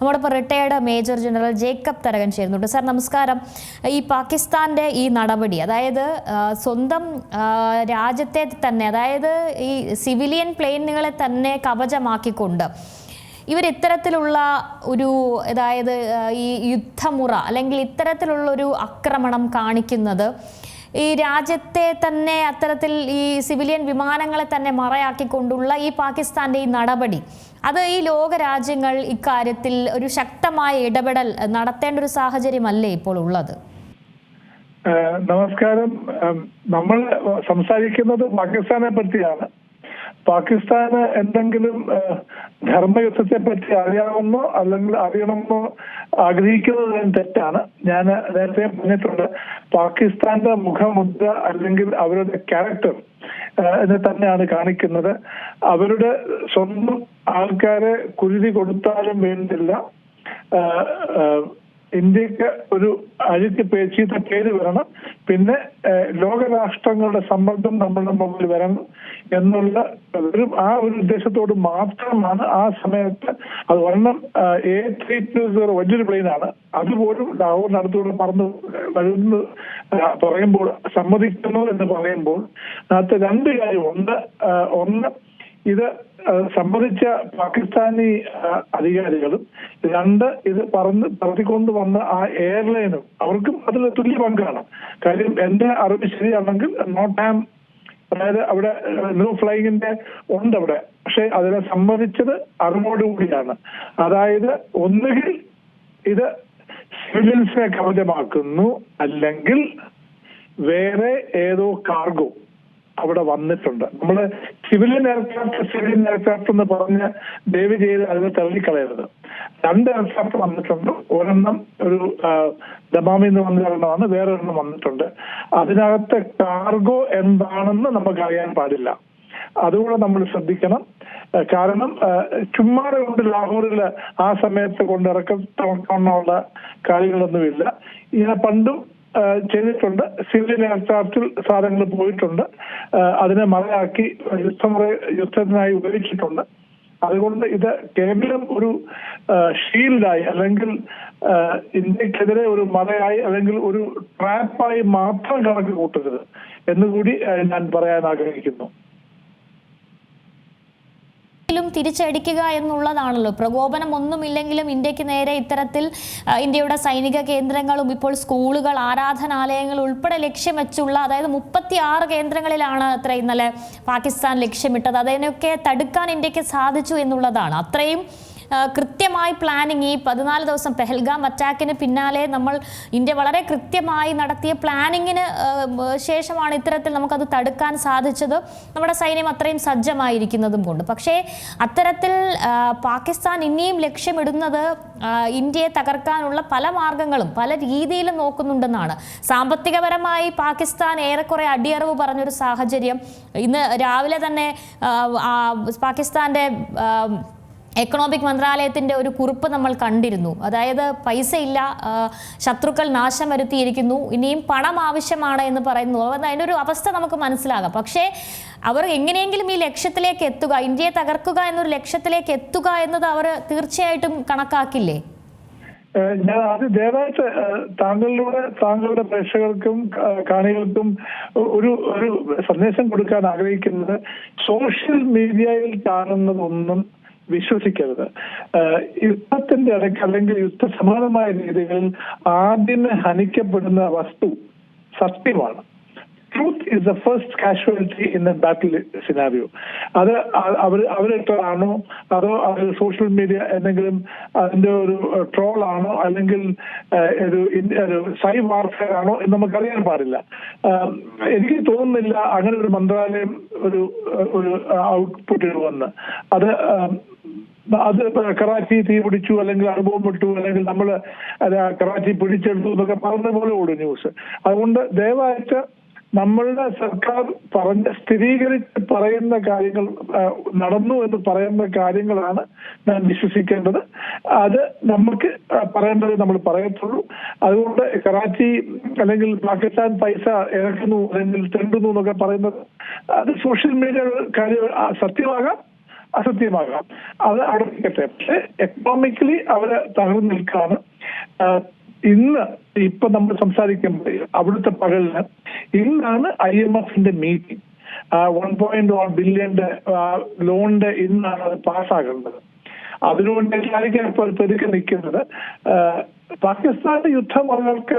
നമ്മോടൊപ്പം retired major general Jacob Tharakan ചേരുന്നുണ്ട്. Sir നമസ്കാരം. ഈ പാകിസ്ഥാന്റെ ഈ നടപടി അതായത് സ്വന്തം രാജ്യത്തെ തന്നെ അതായത് ഈ സിവിലിയൻ പ്ലെയിനുകളെ തന്നെ കവചമാക്കിക്കൊണ്ട് ഇവർ ഇത്തരത്തിലുള്ള ഒരു അതായത് ഈ യുദ്ധമുറ അല്ലെങ്കിൽ ഇത്തരത്തിലുള്ള ഒരു ആക്രമണം കാണിക്കുന്നത് ഈ രാജ്യത്തെ തന്നെ അത്തരത്തിൽ ഈ സിവിലിയൻ വിമാനങ്ങളെ തന്നെ മറയാക്കിക്കൊണ്ടുള്ള ഈ പാകിസ്ഥാന്റെ ഈ നടപടി. അത് ഈ ലോക രാജ്യങ്ങൾ ഇക്കാര്യത്തിൽ ഒരു ശക്തമായ ഇടപെടൽ നടത്തേണ്ട ഒരു സാഹചര്യമല്ലേ ഇപ്പോൾ ഉള്ളത്? നമസ്കാരം. നമ്മൾ സംസാരിക്കുന്നത് പാകിസ്ഥാനെ പറ്റിയാണ്. പാകിസ്ഥാന് എന്തെങ്കിലും ധർമ്മയുദ്ധത്തെ പറ്റി അറിയാമെന്നോ അല്ലെങ്കിൽ അറിയണമെന്നോ ആഗ്രഹിക്കുന്നത് ഞാൻ തെറ്റാണ്. ഞാൻ നേരത്തെ പറഞ്ഞിട്ടുണ്ട് പാകിസ്ഥാന്റെ മുഖമുദ്ര അല്ലെങ്കിൽ അവരുടെ ക്യാരക്ടർ എന്നെ തന്നെയാണ് കാണിക്കുന്നത്. അവരുടെ സ്വന്തം ആൾക്കാരെ കുരുതി കൊടുത്താലും വേണ്ടില്ല. ഇന്ത്യയ്ക്ക് ഒരു അഴുക്ക് ചീത്ത പേര് വരണം. പിന്നെ ലോകരാഷ്ട്രങ്ങളുടെ സമ്മർദ്ദം നമ്മളുടെ മുമ്പിൽ വരണം എന്നുള്ള ഒരു ആ ഒരു ഉദ്ദേശത്തോട് മാത്രമാണ് ആ സമയത്ത് അത് ഒരെണ്ണം എ ത്രീ ടു സീറോ വലിയൊരു പ്ലെയിനാണ്. അതുപോലും ലാഹോറിനടുത്തൂടെ പറന്ന് വരുന്നു പറയുമ്പോൾ സമ്മതിക്കുന്നു എന്ന് പറയുമ്പോൾ അതിനകത്ത് രണ്ട് കാര്യം ഒന്ന് ഒന്ന് ഇത് സംബന്ധിച്ച പാകിസ്ഥാനി അധികാരികളും രണ്ട് ഇത് പറന്ന് പറത്തിക്കൊണ്ട് വന്ന ആ എയർലൈനും അവർക്കും അതിൽ തുല്യ പങ്കാണ്. കാര്യം എന്റെ അറിവ് ശരിയാണെങ്കിൽ നോട്ട് ആം അതായത് അവിടെ നോ ഫ്ലൈങ്ങിന്റെ ഉണ്ട് അവിടെ. പക്ഷെ അതിനെ സംബന്ധിച്ചത് അറിവോടുകൂടിയാണ് അതായത് ഒന്നുകിൽ ഇത് സിവിലിയൻസിനെ കവചമാക്കുന്നു അല്ലെങ്കിൽ വേറെ ഏതോ കാർഗോ അവിടെ വന്നിട്ടുണ്ട്. നമ്മൾ സിവിലിയൻ എയർക്രാഫ്റ്റ് സിവിലിയൻ എയർക്രാഫ്റ്റ് എന്ന് പറഞ്ഞ് ദയവ് ചെയ്ത് അതിനെ തള്ളിക്കളയരുത്. രണ്ട് എയർക്രാഫ്റ്റ് വന്നിട്ടുണ്ട്. ഒരെണ്ണം ഒരു ദമാമിൽ നിന്ന് വന്ന ഒരെണ്ണമാണ്. വേറെ ഒരെണ്ണം വന്നിട്ടുണ്ട്. അതിനകത്ത് കാർഗോ എന്താണെന്ന് നമുക്ക് അറിയാൻ പാടില്ല. അതുകൂടെ നമ്മൾ ശ്രദ്ധിക്കണം. കാരണം ചുമ്മാ കൊണ്ട് ലാഹോറിൽ ആ സമയത്ത് കൊണ്ട് ഇറക്കമുള്ള കാര്യങ്ങളൊന്നുമില്ല. ഇങ്ങനെ പണ്ടും ചെയ്തിട്ടുണ്ട്. സിവിൽ എയർക്രാഫ്റ്റിൽ സാധനങ്ങൾ പോയിട്ടുണ്ട്. അതിനെ മറയാക്കി യുദ്ധമുറ യുദ്ധത്തിനായി ഉപയോഗിച്ചിട്ടുണ്ട്. അതുകൊണ്ട് ഇത് കേവലം ഒരു ഷീൽഡായി അല്ലെങ്കിൽ ഇന്ത്യക്കെതിരെ ഒരു മറയായി അല്ലെങ്കിൽ ഒരു ട്രാപ്പായി മാത്രം കണക്ക് കൂട്ടരുത് എന്നുകൂടി ഞാൻ പറയാൻ ആഗ്രഹിക്കുന്നു ും. തിരിച്ചടിക്കുക എന്നുള്ളതാണല്ലോ. പ്രകോപനം ഒന്നുമില്ലെങ്കിലും ഇന്ത്യയ്ക്ക് നേരെ ഇത്തരത്തിൽ ഇന്ത്യയുടെ സൈനിക കേന്ദ്രങ്ങളും ഇപ്പോൾ സ്കൂളുകൾ ആരാധനാലയങ്ങൾ ഉൾപ്പെടെ ലക്ഷ്യം വെച്ചുള്ള അതായത് മുപ്പത്തി ആറ് കേന്ദ്രങ്ങളിലാണ് അത്ര ഇന്നലെ പാകിസ്ഥാൻ ലക്ഷ്യമിട്ടത്. അതിനൊക്കെ തടുക്കാൻ ഇന്ത്യയ്ക്ക് സാധിച്ചു എന്നുള്ളതാണ്. അത്രയും കൃത്യമായി പ്ലാനിങ് ഈ പതിനാല് ദിവസം പെഹൽഗാം അറ്റാക്കിന് പിന്നാലെ നമ്മൾ ഇന്ത്യ വളരെ കൃത്യമായി നടത്തിയ പ്ലാനിങ്ങിന് ശേഷമാണ് ഇത്തരത്തിൽ നമുക്കത് തടുക്കാൻ സാധിച്ചത്. നമ്മുടെ സൈന്യം അത്രയും സജ്ജമായിരിക്കുന്നതും കൊണ്ട്. പക്ഷേ അത്തരത്തിൽ പാകിസ്ഥാൻ ഇനിയും ലക്ഷ്യമിടുന്നത് ഇന്ത്യയെ തകർക്കാനുള്ള പല മാർഗങ്ങളും പല രീതിയിലും നോക്കുന്നുണ്ടെന്നാണ്. സാമ്പത്തികപരമായി പാകിസ്ഥാൻ ഏറെക്കുറെ അടിയറവ് പറഞ്ഞൊരു സാഹചര്യം. ഇന്ന് രാവിലെ തന്നെ ആ, എക്കണോമിക് മന്ത്രാലയത്തിന്റെ ഒരു കുറിപ്പ് നമ്മൾ കണ്ടിരുന്നു. അതായത് പൈസയില്ല ശത്രുക്കൾ നാശം വരുത്തിയിരിക്കുന്നു ഇനിയും പണം ആവശ്യമാണ് എന്ന് പറയുന്നു. അത് അതിന്റെ ഒരു അവസ്ഥ നമുക്ക് മനസ്സിലാകാം. പക്ഷേ അവർ എങ്ങനെയെങ്കിലും ഈ ലക്ഷ്യത്തിലേക്ക് എത്തുക ഇന്ത്യയെ തകർക്കുക എന്നൊരു ലക്ഷ്യത്തിലേക്ക് എത്തുക എന്നത് അവർ തീർച്ചയായിട്ടും കണക്കാക്കില്ലേ? ഞാൻ ആദ്യം ദയവായിട്ട് താങ്കളിലൂടെ താങ്കളുടെ പ്രേക്ഷകർക്കും കാണികൾക്കും ഒരു ഒരു സന്ദേശം കൊടുക്കാൻ ആഗ്രഹിക്കുന്നത് സോഷ്യൽ മീഡിയയിൽ കാണുന്നതൊന്നും വിശ്വസിക്കരുത്. യുദ്ധത്തിന്റെ ഇടയ്ക്ക് അല്ലെങ്കിൽ യുദ്ധസമാനമായ രീതികളിൽ ആദ്യം ഹനിക്കപ്പെടുന്ന വസ്തു സത്യമാണ്. Truth is the first casualty in the battle scenario അത് അവർ അവരിട്ടതാണോ? അതോ അത് സോഷ്യൽ മീഡിയ എന്തെങ്കിലും അതിന്റെ ഒരു ട്രോൾ ആണോ? അല്ലെങ്കിൽ ഒരു സൈ വാർഫെയർ ആണോ എന്ന് നമുക്കറിയാൻ പാടില്ല. എനിക്ക് തോന്നുന്നില്ല അങ്ങനെ ഒരു മന്ത്രാലയം ഒരു ഒരു ഔട്ട്പുട്ട് ഇടുമെന്ന്. അത് അത് കറാച്ചി തീ പിടിച്ചു അല്ലെങ്കിൽ അനുഭവം വിട്ടു അല്ലെങ്കിൽ നമ്മൾ കറാച്ചി പിടിച്ചെടുത്തു എന്നൊക്കെ പറഞ്ഞ പോലെ ഓടും ന്യൂസ്. അതുകൊണ്ട് ദയവായിട്ട് നമ്മളുടെ സർക്കാർ പറഞ്ഞ സ്ഥിരീകരിച്ച് പറയുന്ന കാര്യങ്ങൾ നടന്നു എന്ന് പറയുന്ന കാര്യങ്ങളാണ് ഞാൻ വിശ്വസിക്കേണ്ടത്. അത് നമുക്ക് പറയേണ്ടത് നമ്മൾ പറയത്തുള്ളൂ. അതുകൊണ്ട് കറാച്ചി അല്ലെങ്കിൽ പാകിസ്ഥാൻ പൈസ ഇറക്കുന്നു അല്ലെങ്കിൽ തെണ്ടുന്നു എന്നൊക്കെ പറയുന്നത് അത് സോഷ്യൽ മീഡിയ കാര്യം സത്യമാകാം. അസത്യമാകാം. അത് അവിടെ നിൽക്കട്ടെ. പക്ഷെ എക്കണോമിക്കലി അവർ തകർന്നു നിൽക്കാണ് ഇന്ന് ഇപ്പൊ നമ്മൾ സംസാരിക്കുമ്പോൾ അവിടുത്തെ പകലിന് ഇന്നാണ് ഐ എം എഫിന്റെ മീറ്റിംഗ് വൺ പോയിന്റ് വൺ ബില്യന്റെ ലോണിന്റെ ഇന്നാണ് അത് പാസ്സാകേണ്ടത് അതിനുവേണ്ടി ആയിരിക്കും ഇപ്പോൾ പെരുക്കി നിൽക്കുന്നത് പാകിസ്ഥാന്റെ യുദ്ധം അവർക്ക്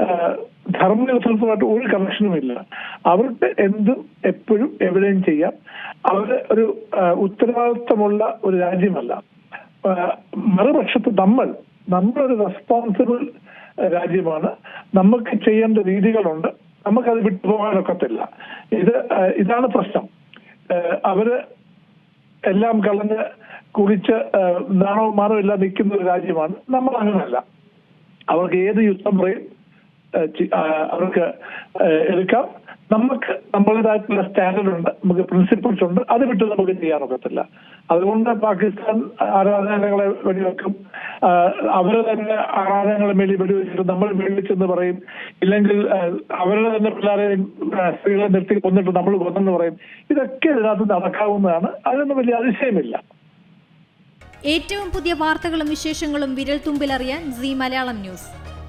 ആഹ് ധർമ്മയുദ്ധവുമായിട്ട് ഒരു കണക്ഷനുമില്ല അവർക്ക് എന്തും എപ്പോഴും എവിടെയും ചെയ്യാം. അവർ ഒരു ഉത്തരവാദിത്വമുള്ള ഒരു രാജ്യമല്ല. മറുപക്ഷത്ത് നമ്മൾ നമ്മളൊരു റെസ്പോൺസിബിൾ രാജ്യമാണ്. നമുക്ക് ചെയ്യേണ്ട രീതികളുണ്ട്. നമുക്കത് വിട്ടുപോകാനൊക്കത്തില്ല. ഇത് ഇതാണ് പ്രശ്നം. അവർ എല്ലാം കളഞ്ഞ് കുളിച്ച് നാണവും മാനവും എല്ലാം നിൽക്കുന്ന ഒരു രാജ്യമാണ്. നമ്മൾ അങ്ങനല്ല. അവർക്ക് ഏത് യുദ്ധം പറയും അവർക്ക് എടുക്കാം. നമുക്ക് നമ്മളുടേതായിട്ടുള്ള സ്റ്റാൻഡേർഡ് ഉണ്ട് നമുക്ക് പ്രിൻസിപ്പിൾസ് ഉണ്ട്. അത് വിട്ട് നമുക്ക് ചെയ്യാൻ ഒക്കത്തില്ല. അതുകൊണ്ട് പാകിസ്ഥാൻ ആരാധനാലയങ്ങളെ വെടിവെക്കും. അവരെ തന്നെ ആരാധനകളെ മേലി വെടിവെച്ചിട്ട് നമ്മൾ വെടിവെച്ചെന്ന് പറയും. ഇല്ലെങ്കിൽ അവരുടെ തന്നെ പിള്ളേരെ ആ, സ്ത്രീകളെ നിർത്തി കൊന്നിട്ട് നമ്മൾ കൊന്നെന്ന് പറയും. ഇതൊക്കെ ഇതിനകത്ത് നടക്കാവുന്നതാണ്. അതിനൊന്നും വലിയ അതിശയമില്ല. ഏറ്റവും പുതിയ വാർത്തകളും വിശേഷങ്ങളും വിരൽ തുമ്പിലറിയാൻ സി മലയാളം ന്യൂസ്.